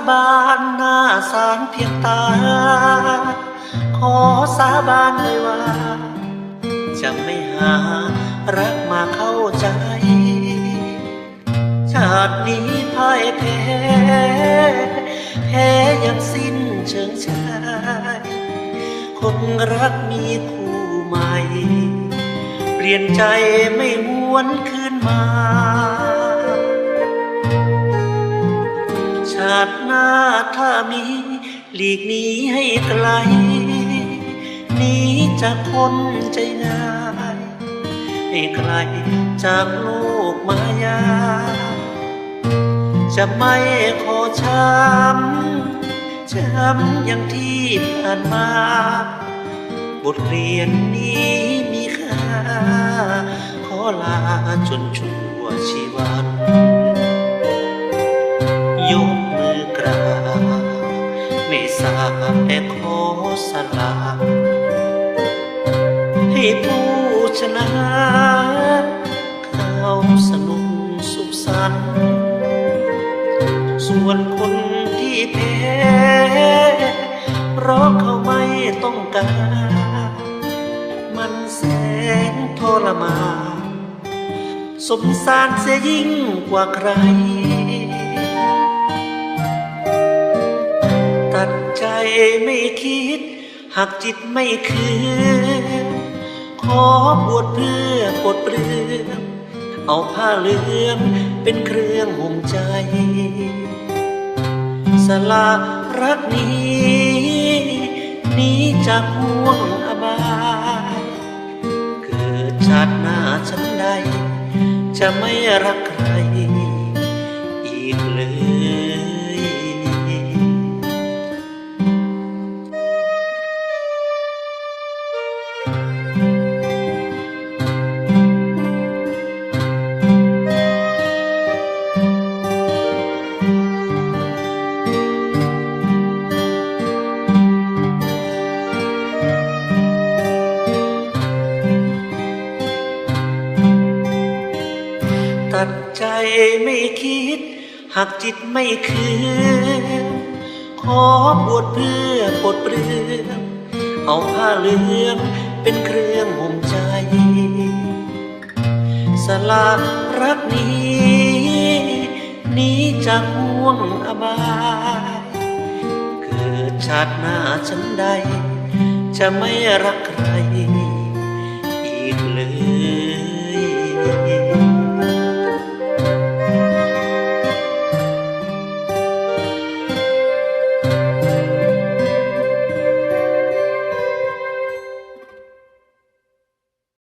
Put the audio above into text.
สาบนาสารเพียงตา ขอสาบานเลยว่า จะไม่หารักมาเข้าใจ ชาตินี้พ่ายแพ้แพ้อยังสิ้นเชิงชายคนรักมีคู่ใหม่ เปลี่ยนใจไม่หวนคืนมาาติหน้าถ้ามี หลีกหนีให้ไกลหนีจากคนใจง่ายให้ไกลจากโลกมายา จะไม่ขอช้ำช้ำอย่างที่ผ่านมา บทเรียนนี้มีค่า ขอลาจนชั่วชีวัน ไม่ทราแต่ขอสลาให้ผู้ชนะเขาสนุกสุขสันต์ส่วนคนที่แพ้เพราะเขาไม่ต้องการ มันแสนทรมานสมสารเสียยิ่งกว่าใคร ใจไม่คิด หากจิตไม่คืนขอบวชเพื่อปลดเปลื้องเอาผ้าเหลืองเป็นเครื่องห่มใจ สละรักนี้นี้จากห่วงอบายเกิดชาติหน้าฉันใด จะไม่รักใคร อีกเลย ไม่คิด หากจิตไม่คืนขอบวชเพื่อปลดเปลื้องเอาผ้าเหลืองเป็นเครื่องห่มใจ สละรักนี้หนี้จากห่วงอบายเกิดชาติหน้าฉันใด จะไม่รักใคร